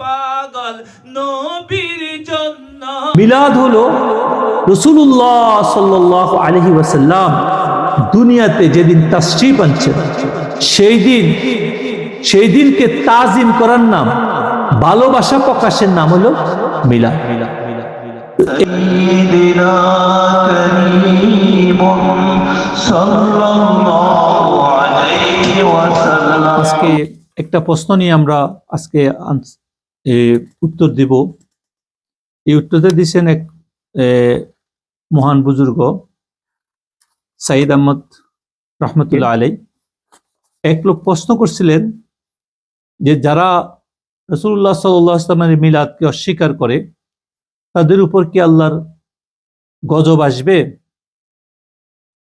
পাগল নবীর জন্য। মিলাদ হলো রসুল্লাহ সাল্লাহ আলহি ওয়াসাল্লাম দুনিয়াতে যেদিন তাশ্রিপ আনছেন সেই দিন সেই দিনকে তাজিম করার নাম ভালোবাসা প্রকাশের নাম হলো মিলা আজকে একটা প্রশ্ন নিয়ে আমরা আজকে উত্তর দিব। এই উত্তরটা দিচ্ছেন এক মহান বুজুর্গ সাইদ আহমদ রহমতুল্লাহ আলাই। এক লোক প্রশ্ন করছিলেন যে যারা রসুল্লাহ সাল্লাহ মিলাদকে অস্বীকার করে তাদের উপর কি আল্লাহর গজব আসবে?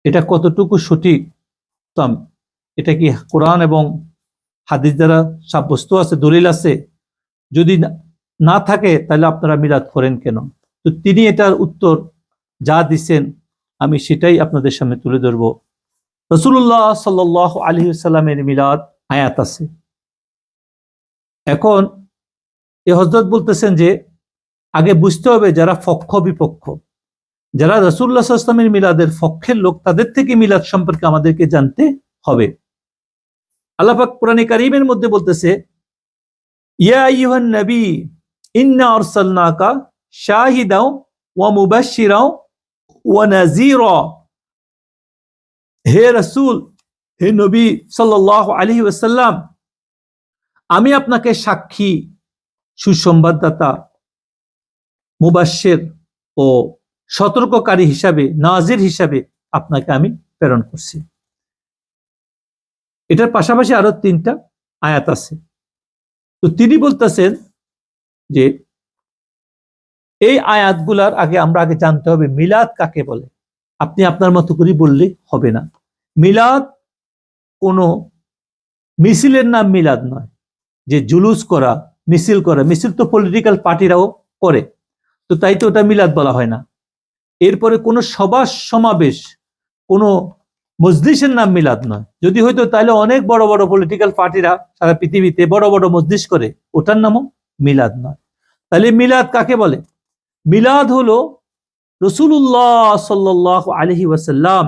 এটা কতটুকু সঠিক? এটা কি কোরআন এবং হাদিস দ্বারা সাব্যস্ত আছে দলিল আছে? যদি না- থাকে, তাহলে আপনারা মিলাদ করেন কেন? তো তিনি এটার উত্তর যা দিচ্ছেন আমি সেটাই আপনাদের সামনে তুলে ধরব। রসুল্লাহ সাল আলী সাল্লামের মিলাদ আয়াত আছে। এখন এ হজরত বলতেছেন যে, আগে বুঝতে হবে যারা পক্ষ বিপক্ষ। যারা রসুল্লাহ আসলামের মিলাদের পক্ষের লোক, তাদের থেকে মিলাদ সম্পর্কে আমাদেরকে জানতে হবে। আল্লাপাক কোরআনে কারিমের মধ্যে বলতেছে নবী হে হে নবী আমি আপনাকে সাক্ষী, সুসংবাদদাতা, মুবাশশির ও সতর্ককারী হিসাবে, নাজির হিসাবে আপনাকে আমি প্রেরণ করছি। এটার পাশাপাশি আরও তিনটা আয়াত আছে। তো তিনি বলতেছেন যে, এই আয়াতগুলার আগে আমরা আগে জানতে হবে, মিলাদ কাকে বলে? আপনি আপনার মতো করে বললে হবে না। মিলাদ কোনো মিছিলের নাম মিলাদ নয়। যে জুলুস করা, মিছিল করা, মিছিল তো পলিটিক্যাল পার্টিরাও করে। তো তাই তো ওটা মিলাদ বলা হয় না। এরপরে কোনো সভা সমাবেশ কোনো মজলিসের নাম মিলাদ নয়। যদি হয়তো তাহলে অনেক বড় বড় পলিটিক্যাল পার্টিরা সারা পৃথিবীতে বড় বড় মজলিস করে, ওটার নামও মিলাদ নয়। তাহলে মিলাদ কাকে বলে? মিলাদ হলো রসুল্লাহ সাল্লাহ আলহি ওয়াসাল্লাম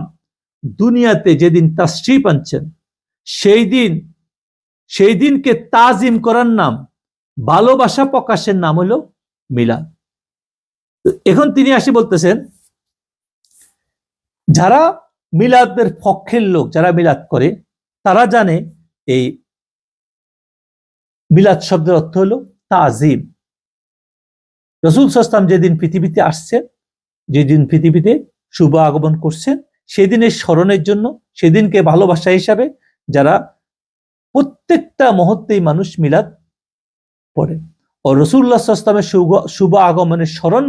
দুনিয়াতে যেদিন তাশরিফ আনছেন, সেই দিন, সেই দিনকে তাজিম করার নাম, ভালোবাসা প্রকাশের নাম হলো মিলাদ। এখন তিনি আসি বলতেছেন, যারা মিলাদের পক্ষের লোক যারা মিলাদ করে, তারা জানে এই মিলাদ শব্দের অর্থ হলো তাজিম। রসুল সস্তাম যেদিন পৃথিবীতে আসছেন, যেদিন পৃথিবীতে শুভ আগমন করছেন, সেদিনের স্মরণের জন্য, সেদিনকে ভালোবাসা হিসাবে যারা প্রত্যেকটা মুহূর্তেই মানুষ মিলাদ পড়ে। ও রসুল্লাহ সস্তামের শুভ শুভ আগমনের স্মরণ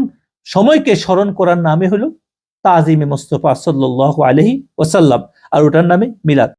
সময়কে স্মরণ করার নামে হলো তাজিমে মোস্তফা সাল্লাহ আলহি ওসাল্লাম আর ওটার নামে মিলাদ।